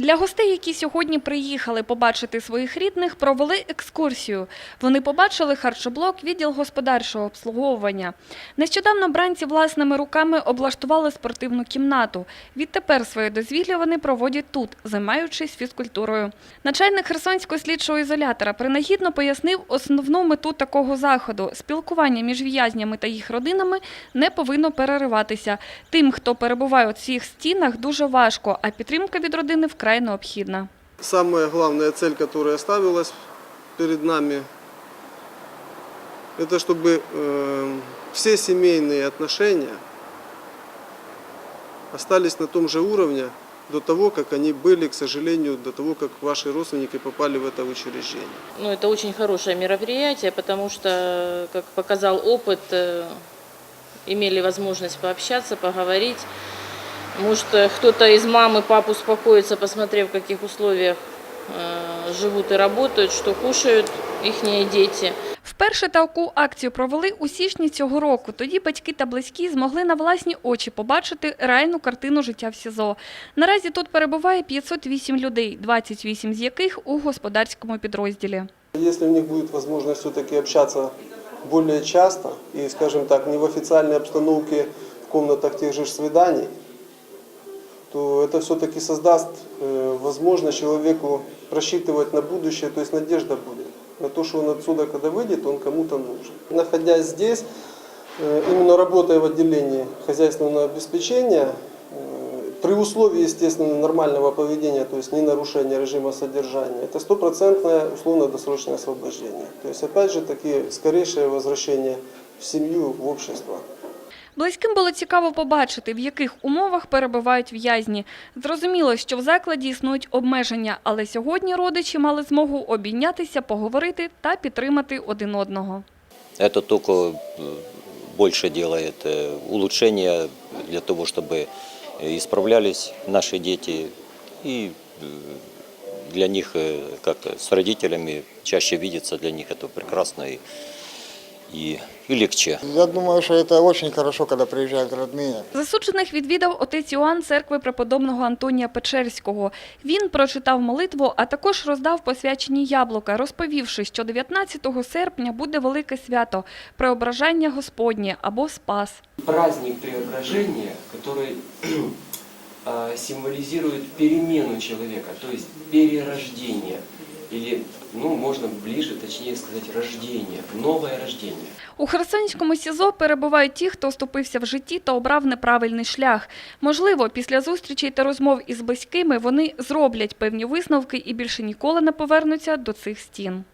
Для гостей, які сьогодні приїхали побачити своїх рідних, провели екскурсію. Вони побачили харчоблок, відділ господарчого обслуговування. Нещодавно бранці власними руками облаштували спортивну кімнату. Відтепер своє дозвілля вони проводять тут, займаючись фізкультурою. Начальник Херсонського слідчого ізолятора принагідно пояснив основну мету такого заходу. Спілкування між в'язнями та їх родинами не повинно перериватися. Тим, хто перебуває у цих стінах, дуже важко, а підтримка від родини вкрай необхідна. Самая главная цель, которая ставилась перед нами, это чтобы все семейные отношения остались на том же уровне до того, как они были, к сожалению, до того, как ваши родственники попали в это учреждение. Ну, это очень хорошее мероприятие, потому что, как показал опыт, имели возможность пообщаться, поговорить. Может, кто-то из мам и пап успокоится, посмотрев, в каких условиях э, живут и работают, что кушают их дети. Вперше таку акцію провели у січні цього року. Тоді батьки та близькі змогли на власні очі побачити реальну картину життя в СІЗО. Наразі тут перебуває 508 людей, 28 з яких у господарському підрозділі. Если у них будет возможность все-таки общаться более часто и, скажем так, не в официальной обстановке в комнатах тех же ж свиданий, то это все-таки создаст э, возможность человеку просчитывать на будущее, то есть надежда будет на то, что он отсюда, когда выйдет, он кому-то нужен. Находясь здесь, э, именно работая в отделении хозяйственного обеспечения, э, при условии, естественно, нормального поведения, то есть не нарушения режима содержания, это стопроцентное условно-досрочное освобождение. То есть, опять же, таки, скорейшее возвращение в семью, в общество. Близьким було цікаво побачити, в яких умовах перебувають в'язні. Зрозуміло, що в закладі існують обмеження, але сьогодні родичі мали змогу обійнятися, поговорити та підтримати один одного. Это только э, больше делает э, улучшения для того, чтобы э, исправлялись наши дети. И э, для них, э, как с родителями, чаще видеться для них это прекрасно и, и, и легче. Я думаю, что это очень хорошо, когда приезжают родные. Засуджених відвідав отець Іоанн церкви преподобного Антонія Печерського. Він прочитав молитву, а також роздав посвячені яблука, розповівши, що 19 серпня буде велике свято – преображення Господнє або Спас. праздник преображения, который э, символизирует перемену человека, то есть перерождение. Или, ну, можна ближе, точніше сказати, рождення, нове рождення. У Херсонському СІЗО перебувають ті, хто оступився в житті та обрав неправильний шлях. Можливо, після зустрічей та розмов із близькими вони зроблять певні висновки і більше ніколи не повернуться до цих стін.